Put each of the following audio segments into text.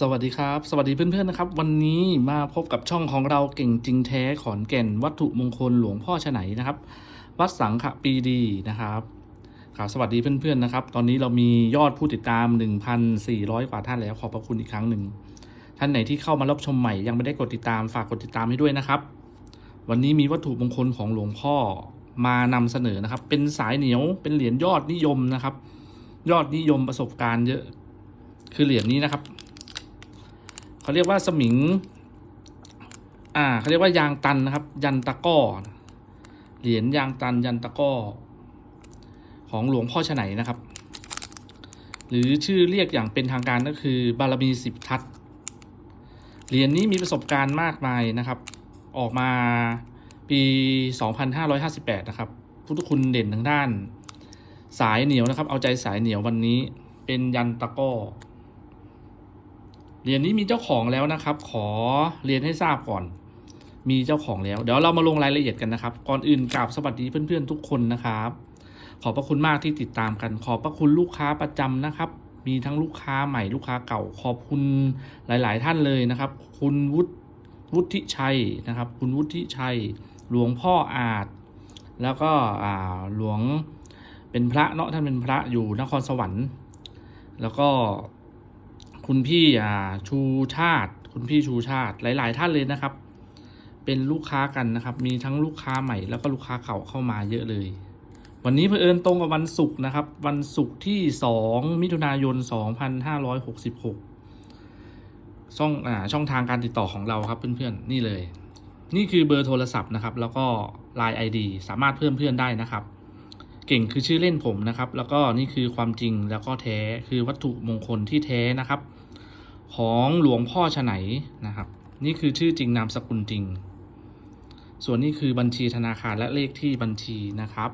สวัสดีครับ สวัสดีเพื่อนๆนะครับ วันนี้มาพบกับช่องของเราเก่งจริงแท้ขอนแก่น วัตถุมงคลหลวงพ่อฉไหนนะครับ วัดสังขปีดีนะครับครับสวัสดีเพื่อนๆนะครับ ตอนนี้เรามียอดผู้ติดตาม 1,400 กว่าท่านแล้วขอบพระคุณอีกครั้งหนึ่งท่านไหนที่เข้ามารับชมใหม่ยังไม่ได้กดติดตามฝากกดติดตามให้ด้วยนะครับ วันนี้มีวัตถุมงคลของหลวงพ่อมานำเสนอนะครับ เป็นสายเหนียวเป็นเหรียญยอดนิยมนะครับ ยอดนิยมประสบการณ์เยอะ คือเหรียญนี้นะครับ เขาเรียกว่าสมิง อ่าเขาเรียกว่ายางตันนะครับ ยันตะก้อ เหรียญยางตันยันตะก้อ ของหลวงพ่อฉไหนนะครับ หรือชื่อเรียกอย่างเป็นทางการก็คือ บารมีสิบทัศเหรียญนี้มีประสบการณ์มากมายนะครับ ออกมาปี 2558 นะครับ พุทธคุณเด่นทางด้าน สายเหนียวนะครับ เอาใจสายเหนียววันนี้ เป็นยันตะก้อ เหรียญนี้มีเจ้าของแล้วนะครับ ขอเรียนให้ทราบก่อน มีเจ้าของแล้ว เดี๋ยวเรามาลงรายละเอียดกันนะครับ ก่อนอื่นกราบสวัสดีเพื่อนๆทุกคนนะครับ ขอบพระคุณมากที่ติดตามกัน ขอบพระคุณลูกค้าประจำนะครับ มีทั้งลูกค้าใหม่ลูกค้าเก่า ขอบคุณหลาย ๆ ท่านเลยนะครับ คุณวุฒิวุฒิชัยนะครับ คุณวุฒิชัย หลวงพ่ออาจ แล้วก็หลวงเป็นพระเนาะท่านเป็นพระอยู่นครสวรรค์ แล้วก็ คุณพี่อ่าชูชาติ คุณพี่ชูชาติหลาย ๆ ท่านเลยนะครับ เป็นลูกค้ากันนะครับ มีทั้งลูกค้าใหม่ แล้วก็ลูกค้าเก่าเข้ามาเยอะเลย วันนี้เผอิญตรงกับวันศุกร์นะครับ วันศุกร์ที่ 2 มิถุนายน 2566 ช่องอ่าช่องทางการติดต่อของเราครับเพื่อน ๆ นี่เลย นี่คือเบอร์โทรศัพท์นะครับ แล้วก็ Line ID สามารถเพิ่มเพื่อนได้นะครับเก่งคือชื่อเล่นผมนะครับ แล้วก็นี่คือความจริงแล้วก็แท้คือวัตถุมงคลที่แท้นะครับ ของหลวงพ่อฉไหนนะครับ นี่คือชื่อจริงนามสกุลจริง ส่วนนี้คือบัญชีธนาคารและเลขที่บัญชีนะครับ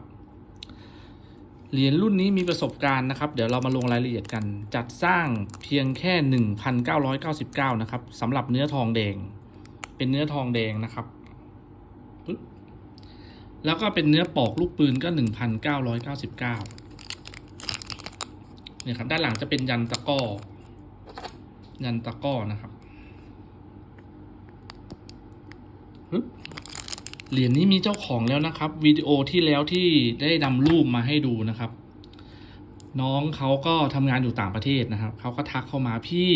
เหรียญรุ่นนี้มีประสบการณ์นะครับ เดี๋ยวเรามาลงรายละเอียดกัน จัดสร้างเพียงแค่ 1,999 นะครับสำหรับเนื้อทองแดง เป็นเนื้อทองแดงนะครับ แล้วก็เป็นเนื้อปอกลูกปืนก็ 1,999เนี่ยครับ ด้านหลังจะเป็นยันตะก้อ ยันตะก้อนะครับปึ๊บเหรียญนี้มีเจ้าของแล้วนะครับวิดีโอที่แล้วที่ได้นำรูปมาให้ดูนะครับ น้องเขาก็ทำงานอยู่ต่างประเทศนะครับเขาก็ทักเข้ามาพี่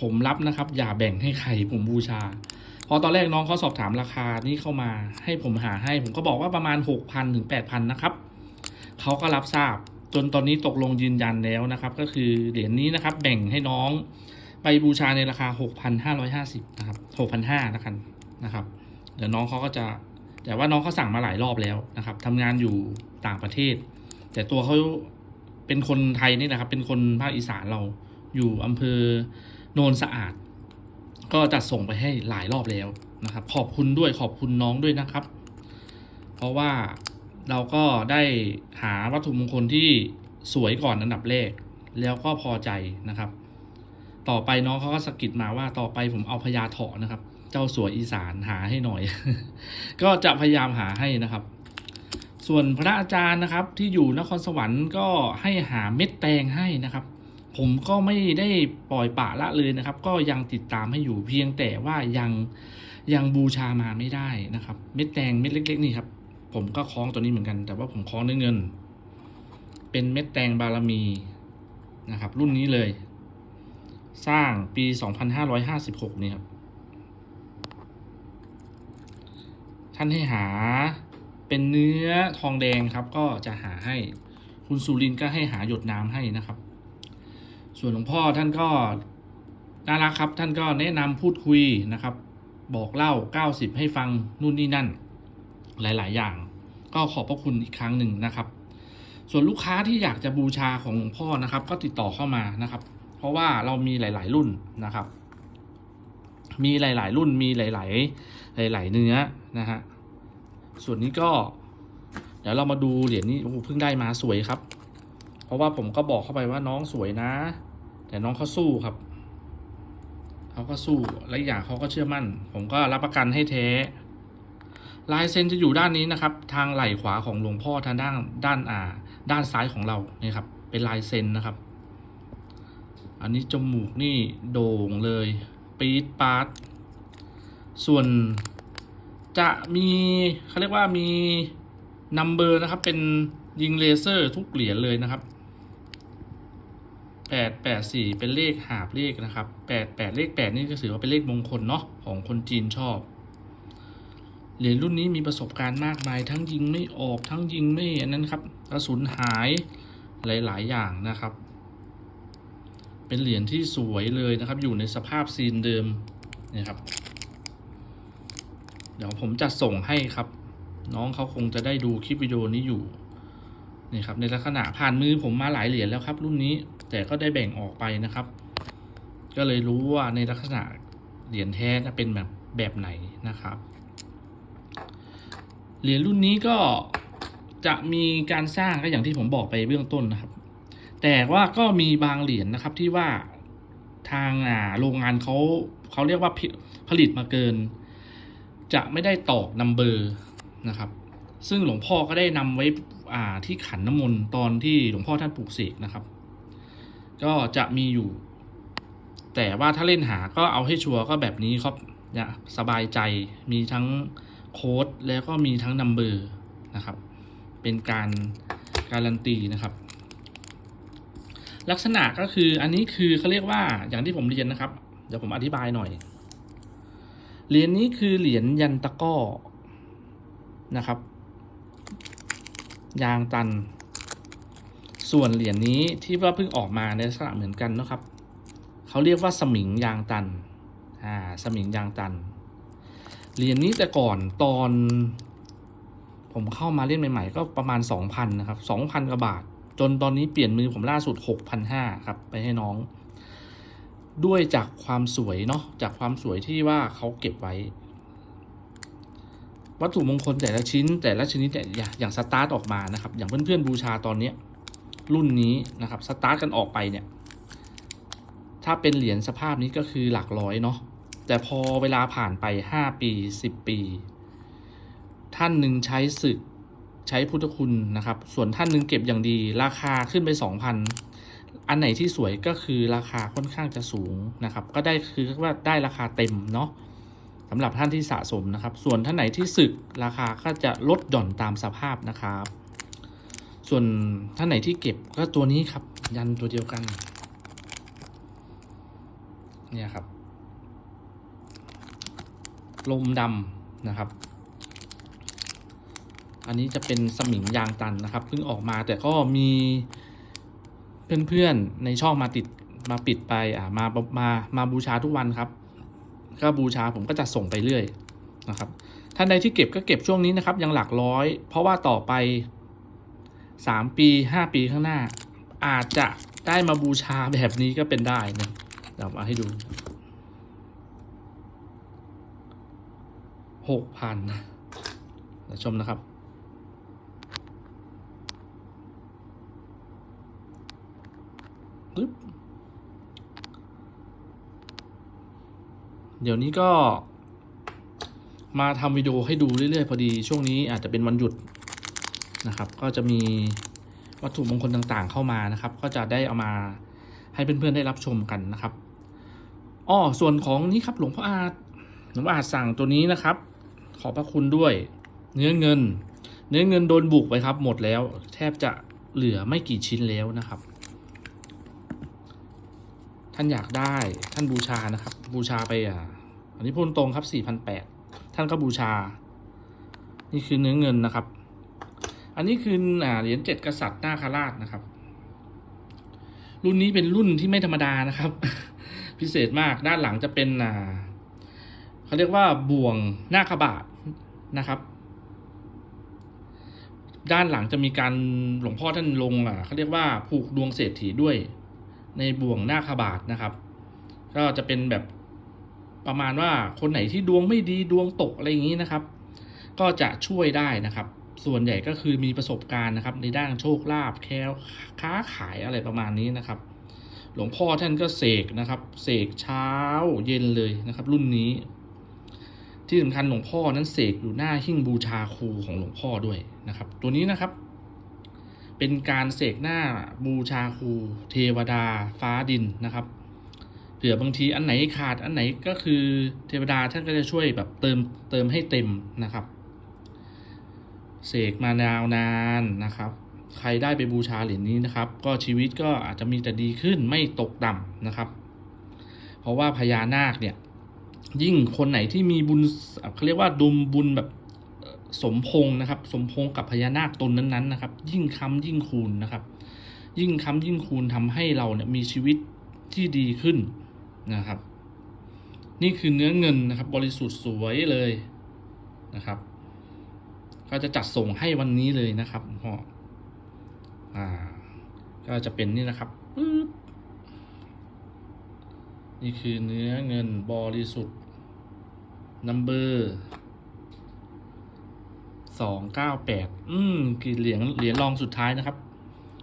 ผมรับนะครับ อย่าแบ่งให้ใครผมบูชาพอตอนแรกน้องเขาสอบถามราคานี้เข้ามาให้ผมหาให้ ผมก็บอกว่าประมาณหกพันถึงแปดพันนะครับเขาก็รับทราบจนตอนนี้ตกลงยืนยันแล้วนะครับ ก็คือเหรียญนี้นะครับ แบ่งให้น้อง ไปบูชาในราคา 6,550นะครับ6,500นะครับนะครับ เดี๋ยวน้องเขาก็จะแต่ว่าน้องเขาสั่งมาหลายรอบแล้วนะครับทำงานอยู่ต่างประเทศ แต่ตัวเขาเป็นคนไทยนี่แหละครับ เป็นคนภาคอีสานเราอยู่อำเภอโนนสะอาด ก็จัดส่งไปให้หลายรอบแล้วนะครับ ขอบคุณด้วยขอบคุณน้องด้วยนะครับ เพราะว่าเราก็ได้หาวัตถุมงคลที่สวยก่อนอันดับแรกแล้วก็พอใจนะครับ ต่อไปน้องเขาก็สะกิดมาว่าต่อไปผมเอาพญาเถาะนะครับ เจ้าสวยอีสานหาให้หน่อย ก็จะพยายามหาให้นะครับ ส่วนพระอาจารย์นะครับ ที่อยู่นครสวรรค์ก็ให้หาเม็ดแตงให้นะครับ ผมก็ไม่ได้ปล่อยปะละเลยนะครับ ก็ยังติดตามให้อยู่เพียงแต่ว่ายังยังบูชามาไม่ได้นะครับ เม็ดแตงเม็ดเล็ก ๆ นี่ครับ ผมก็คล้องตัวนี้เหมือนกัน แต่ว่าผมคล้องด้วยเงิน เป็นเม็ดแตงบารมีนะครับ รุ่นนี้เลย สร้างปี 2556 นี่ครับ ท่านให้หาเป็นเนื้อทองแดงครับ ก็จะหาให้คุณสุรินก็ให้หาหยดน้ำให้นะครับ ส่วนหลวงพ่อท่านก็น่ารักครับ ท่านก็แนะนำพูดคุยนะครับ บอกเล่า 90 ให้ฟังนู่นนี่นั่น หลาย ๆ อย่าง ก็ขอบพระคุณอีกครั้งหนึ่งนะครับ ส่วนลูกค้าที่อยากจะบูชาของหลวงพ่อนะครับ ก็ติดต่อเข้ามานะครับ เพราะว่าเรามีหลาย ๆ รุ่นนะครับ มีหลาย ๆ รุ่นมีหลาย ๆ หลาย ๆ เนื้อนะฮะส่วนนี้ก็ เดี๋ยวเรามาดูเหรียญนี้โอ้เพิ่งได้มาสวยครับ เพราะว่าผมก็บอกเข้าไปว่าน้องสวยนะ แต่น้องเขาสู้ครับเขาก็สู้และอีกอย่างเขาก็เชื่อมั่น ผมก็รับประกันให้แท้ลายเซ็นจะอยู่ด้านนี้นะครับ ทางไหล่ขวาของหลวงพ่อทางด้านด้านอ่า ด้านซ้ายของเราเนี่ยครับ เป็นลายเซ็นนะครับ อันนี้จมูกนี่โด่งเลยปี๊ดปาร์ตส่วนจะมีเขาเรียกว่ามีนัมเบอร์นะครับ เป็นยิงเลเซอร์ทุกเหรียญเลยนะครับแปดแปดสี่เป็นเลขหาบเลขนะครับแปดแปดเลขแปดนี่ก็ถือว่าเป็นเลขมงคลเนาะของคนจีนชอบ เหรียญรุ่นนี้มีประสบการณ์มากมาย ทั้งยิงไม่ออกทั้งยิงไม่อันนั้นครับกระสุนหายหลาย ๆ อย่างนะครับ เป็นเหรียญที่สวยเลยนะครับ อยู่ในสภาพซีนเดิมนี่ยครับ เดี๋ยวผมจะส่งให้ครับ น้องเขาคงจะได้ดูคลิปวิดีโอนี้อยู่นี่ครับในลักษณะผ่านมือผมมาหลายเหรียญแล้วครับ รุ่นนี้แต่ก็ได้แบ่งออกไปนะครับ ก็เลยรู้ว่าในลักษณะเหรียญแท้เป็นแบบแบบไหนนะครับ เหรียญรุ่นนี้ก็จะมีการสร้างก็อย่างที่ผมบอกไปเบื้องต้นนะครับ แต่ว่าก็มีบางเหรียญนะครับที่ว่าทางโรงงานเขาเขาเรียกว่าผลิตมาเกิน จะไม่ได้ตอกนัมเบอร์นะครับ ซึ่งหลวงพ่อก็ได้นำไว้ที่ขันน้ำมนต์ตอนที่หลวงพ่อท่านปลูกเสกนะครับ ก็จะมีอยู่ แต่ว่าถ้าเล่นหาก็เอาให้ชัวร์ก็แบบนี้ครับจะสบายใจมีทั้งโค้ดแล้วก็มีทั้งนัมเบอร์นะครับ เป็นการการันตีนะครับ ลักษณะก็คืออันนี้คือเขาเรียกว่าอย่างที่ผมเรียนนะครับ เดี๋ยวผมอธิบายหน่อย เหรียญนี้คือเหรียญยันตะก้อนะครับ ยางตัน ส่วนเหรียญนี้ที่ว่าเพิ่งออกมาในลักษณะเหมือนกันนะครับเขาเรียกว่าสมิงยางตันอ่าสมิงยางตัน เหรียญนี้แต่ก่อนตอน ผมเข้ามาเล่นใหม่ ๆ ก็ประมาณ2,000นะครับ2,000กว่าบาท จนตอนนี้เปลี่ยนมือผมล่าสุด 6,500 ครับ ไปให้น้อง ด้วยจากความสวยเนาะจากความสวยที่ว่าเขาเก็บไว้ วัตถุมงคลแต่ละชิ้น แต่ละชนิดเนี่ยอย่างสตาร์ทออกมานะครับ อย่างเพื่อนๆบูชาตอนเนี้ยรุ่นนี้นะครับสตาร์ทกันออกไปเนี่ย ถ้าเป็นเหรียญสภาพนี้ก็คือหลักร้อยเนาะแต่พอเวลาผ่านไป 5 ปี 10 ปี ท่านหนึ่งใช้ศึก ใช้พุทธคุณนะครับ ส่วนท่านหนึ่งเก็บอย่างดี ราคาขึ้นไป2,000อันไหนที่สวยก็คือราคาค่อนข้างจะสูงนะครับ ก็ได้คือว่าได้ราคาเต็มเนาะสำหรับท่านที่สะสมนะครับ ส่วนท่านไหนที่ศึกราคาก็จะลดหย่อนตามสภาพนะครับ ส่วนท่านไหนที่เก็บก็ตัวนี้ครับ ยันตัวเดียวกัน เนี่ยครับ ลมดำนะครับ อันนี้จะเป็นสมิงยางตันนะครับเพิ่งออกมาแต่ก็มีเพื่อนๆในช่องมาติดมาปิดไปอ่ามามามาบูชาทุกวันครับ ก็บูชาผมก็จะส่งไปเรื่อยนะครับท่านใดที่เก็บก็เก็บช่วงนี้นะครับ ยังหลักร้อย เพราะว่าต่อไปสามปีห้าปีข้างหน้า อาจจะได้มาบูชาแบบนี้ก็เป็นได้นะเดี๋ยวมาให้ดูหกพันเดี๋ยวชมนะครับ ปึ๊บเดี๋ยวนี้ก็ มาทำวิดีโอให้ดูเรื่อย ๆ พอดีช่วงนี้อาจจะเป็นวันหยุดนะครับ ก็จะมีวัตถุมงคลต่างๆเข้ามานะครับ ก็จะได้เอามาให้เพื่อนๆได้รับชมกันนะครับอ้อส่วนของนี้ครับหลวงพ่ออาจหลวงพ่ออาจสั่งตัวนี้นะครับ ขอบพระคุณด้วย เนื้อเงิน เนื้อเงินโดนบุกไปครับ หมดแล้ว แทบจะเหลือไม่กี่ชิ้นแล้วนะครับ ท่านอยากได้ท่านบูชานะครับ บูชาไปอะอันนี้พูดตรงครับสี่พันแปดท่านก็บูชา นี่คือเนื้อเงินนะครับ อันนี้คืออ่าเหรียญเจ็ดกษัตริย์หน้าคาราชนะครับ รุ่นนี้เป็นรุ่นที่ไม่ธรรมดานะครับ พิเศษมากด้านหลังจะเป็นอ่าเขาเรียกว่าบ่วงหน้าขบาทนะครับด้านหลังจะมีการหลวงพ่อท่านลงอะเขาเรียกว่าผูกดวงเศรษฐีด้วย ในบ่วงหน้าขบาทนะครับ ก็จะเป็นแบบประมาณว่าคนไหนที่ดวงไม่ดีดวงตกอะไรอย่างนี้นะครับ ก็จะช่วยได้นะครับ ส่วนใหญ่ก็คือมีประสบการณ์นะครับ ในด้านโชคลาภแคล้วค้าขายอะไรประมาณนี้นะครับ หลวงพ่อท่านก็เสกนะครับเสกเช้าเย็นเลยนะครับ รุ่นนี้ ที่สำคัญหลวงพ่อนั้นเสกอยู่หน้าหิ้งบูชาครูของหลวงพ่อด้วยนะครับ ตัวนี้นะครับ เป็นการเสกหน้าบูชาครูเทวดาฟ้าดินนะครับเผื่อบางทีอันไหนขาดอันไหนก็คือเทวดาท่านก็จะช่วยแบบเติมเติมให้เต็มนะครับ เสกมานานานนะครับ ใครได้ไปบูชาเหรียญนี้นะครับ ก็ชีวิตก็อาจจะมีแต่ดีขึ้นไม่ตกต่ำนะครับ เพราะว่าพญานาคเนี่ยยิ่งคนไหนที่มีบุญเขาเรียกว่าดุมบุญแบบ สมพงษ์นะครับ สมพงษ์กับพญานาคตนนั้นๆนะครับ ยิ่งค้ำยิ่งคูณนะครับ ยิ่งค้ำยิ่งคูณทำให้เราเนี่ยมีชีวิตที่ดีขึ้นนะครับ นี่คือเนื้อเงินนะครับ บริสุทธิ์สวยเลยนะครับ ก็จะจัดส่งให้วันนี้เลยนะครับพ่ออ่า ก็จะเป็นนี่นะครับปึ๊บนี่คือเนื้อเงินบริสุทธิ์นัมเบอร์ สองเก้าแปดอืมคือเหรียญเหรียญรองสุดท้ายนะครับ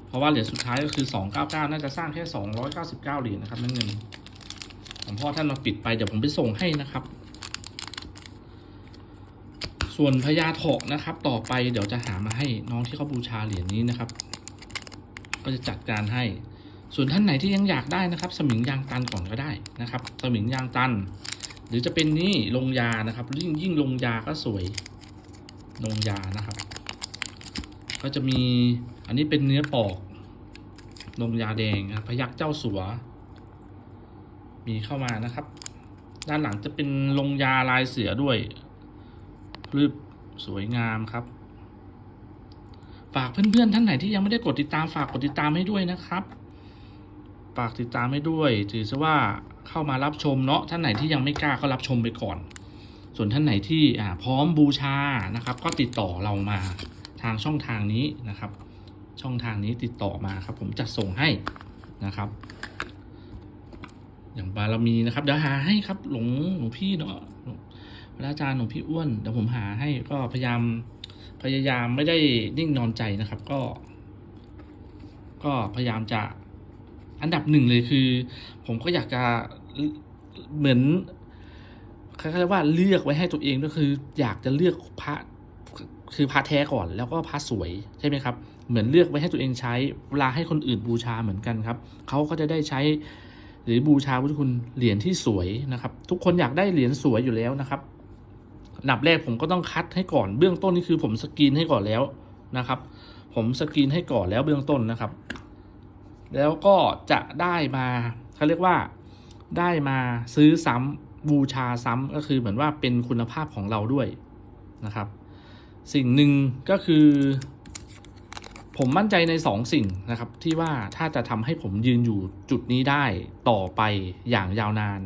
เพราะว่าเหรียญสุดท้ายก็คือสองเก้าเก้าน่าจะสร้างแค่สองร้อยเก้าสิบเก้าเหรียญนะครับนั่นเงินของพ่อท่านมาปิดไปเดี๋ยวผมไปส่งให้นะครับ ส่วนพญาเถาะนะครับ ต่อไปเดี๋ยวจะหามาให้น้องที่เขาบูชาเหรียญนี้นะครับ ก็จะจัดการให้ ส่วนท่านไหนที่ยังอยากได้นะครับ สมิงยางตันก่อนก็ได้นะครับ สมิงยางตัน หรือจะเป็นนี่ลงยานะครับยิ่งยิ่งลงยาก็สวย ลงยานะครับ ก็จะมีอันนี้เป็นเนื้อปอกลงยาแดงนะพยักเจ้าสัว มีเข้ามานะครับ ด้านหลังจะเป็นลงยาลายเสือด้วยรูปสวยงามครับ ฝากเพื่อนๆท่านไหนที่ยังไม่ได้กดติดตามฝากกดติดตามให้ด้วยนะครับ ฝากติดตามให้ด้วย ถือซะว่าเข้ามารับชมเนาะท่านไหนที่ยังไม่กล้าก็รับชมไปก่อน ส่วนท่านไหนที่พร้อมบูชานะครับ ก็ติดต่อเรามาทางช่องทางนี้นะครับ ช่องทางนี้ติดต่อมาครับ ผมจะส่งให้นะครับ อย่างบารมีนะครับเดี๋ยวหาให้ครับหลวงหลวงพี่เนาะพระอาจารย์หลวงพี่อ้วนเดี๋ยวผมหาให้ก็พยายามพยายามไม่ได้นิ่งนอนใจนะครับ ก็ ก็พยายามจะอันดับหนึ่งเลยคือ ผมก็อยากจะเหมือน คล้ายๆว่าเลือกไว้ให้ตัวเองก็คือ อยากจะเลือกพระคือพระแท้ก่อนแล้วก็พระสวยใช่ไหมครับ เหมือนเลือกไว้ให้ตัวเองใช้เวลาให้คนอื่นบูชาเหมือนกันครับเขาก็จะได้ใช้หรือบูชาพุทธคุณเหรียญที่สวยนะครับ ทุกคนอยากได้เหรียญสวยอยู่แล้วนะครับอันดับแรกผมก็ต้องคัดให้ก่อนเบื้องต้นนี่คือผมสกรีนให้ก่อนแล้วนะครับ ผมสกรีนให้ก่อนแล้วเบื้องต้นนะครับ แล้วก็จะได้มาเขาเรียกว่าได้มาซื้อซ้ำ บูชาซ้ำก็คือเหมือนว่าเป็นคุณภาพของเราด้วยนะครับ สิ่งหนึ่งก็คือ ผมมั่นใจในสองสิ่งนะครับ ที่ว่าถ้าจะทำให้ผมยืนอยู่จุดนี้ได้ต่อไปอย่างยาวนาน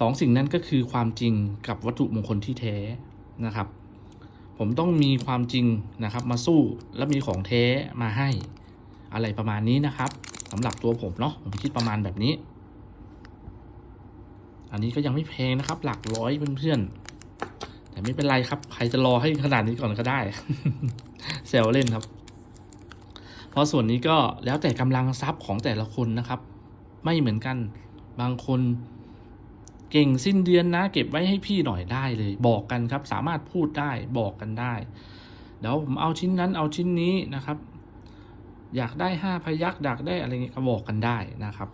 สองสิ่งนั้นก็คือความจริงกับวัตถุมงคลที่แท้นะครับ ผมต้องมีความจริงนะครับมาสู้และมีของแท้มาให้อะไรประมาณนี้นะครับสำหรับตัวผมเนาะผมคิดประมาณแบบนี้ อันนี้ก็ยังไม่แพงนะครับ หลักร้อยเพื่อนๆ แต่ไม่เป็นไรครับ ใครจะรอให้ขนาดนี้ก่อนก็ได้แซวเล่นครับ เพราะส่วนนี้ก็แล้วแต่กำลังทรัพย์ของแต่ละคนนะครับ ไม่เหมือนกัน บางคนเก่งสิ้นเดือนนะ เก็บไว้ให้พี่หน่อยได้เลย บอกกันครับ สามารถพูดได้บอกกันได้ เดี๋ยวผมเอาชิ้นนั้นเอาชิ้นนี้นะครับ อยากได้ห้าพยักอยากได้อะไรเงี้ยก็บอกกันได้นะครับ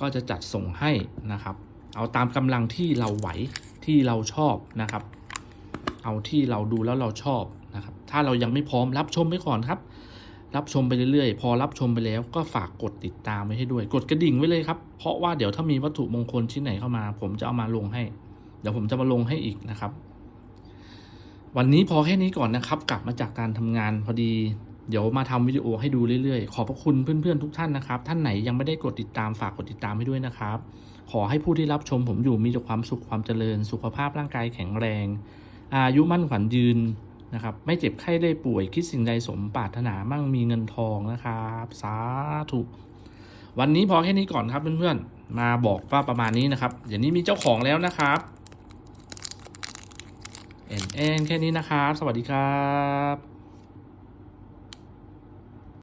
ก็จะจัดส่งให้นะครับ เอาตามกำลังที่เราไหวที่เราชอบนะครับ เอาที่เราดูแล้วเราชอบนะครับ ถ้าเรายังไม่พร้อมรับชมไปก่อนครับ รับชมไปเรื่อยๆ พอรับชมไปแล้วก็ฝากกดติดตามไว้ให้ด้วย กดกระดิ่งไว้เลยครับ เพราะว่าเดี๋ยวถ้ามีวัตถุมงคลชิ้นไหนเข้ามา ผมจะเอามาลงให้ เดี๋ยวผมจะมาลงให้อีกนะครับ วันนี้พอแค่นี้ก่อนนะครับ กลับมาจากการทำงานพอดี เดี๋ยวมาทำวิดีโอให้ดูเรื่อยๆ ขอบพระคุณเพื่อนๆทุกท่านนะครับ ท่านไหนยังไม่ได้กดติดตามฝากกดติดตามให้ด้วยนะครับ ขอให้ผู้ที่รับชมผมอยู่มีแต่ความสุขความเจริญ สุขภาพร่างกายแข็งแรง อายุมั่นขวัญยืนนะครับ ไม่เจ็บไข้ได้ป่วย คิดสิ่งใดสมปรารถนามั่งมีเงินทองนะครับ สาธุ วันนี้พอแค่นี้ก่อนครับเพื่อนๆ มาบอกว่าประมาณนี้นะครับ เดี๋ยวนี้มีเจ้าของแล้วนะครับเอ็นเอ็นแค่นี้นะครับ สวัสดีครับ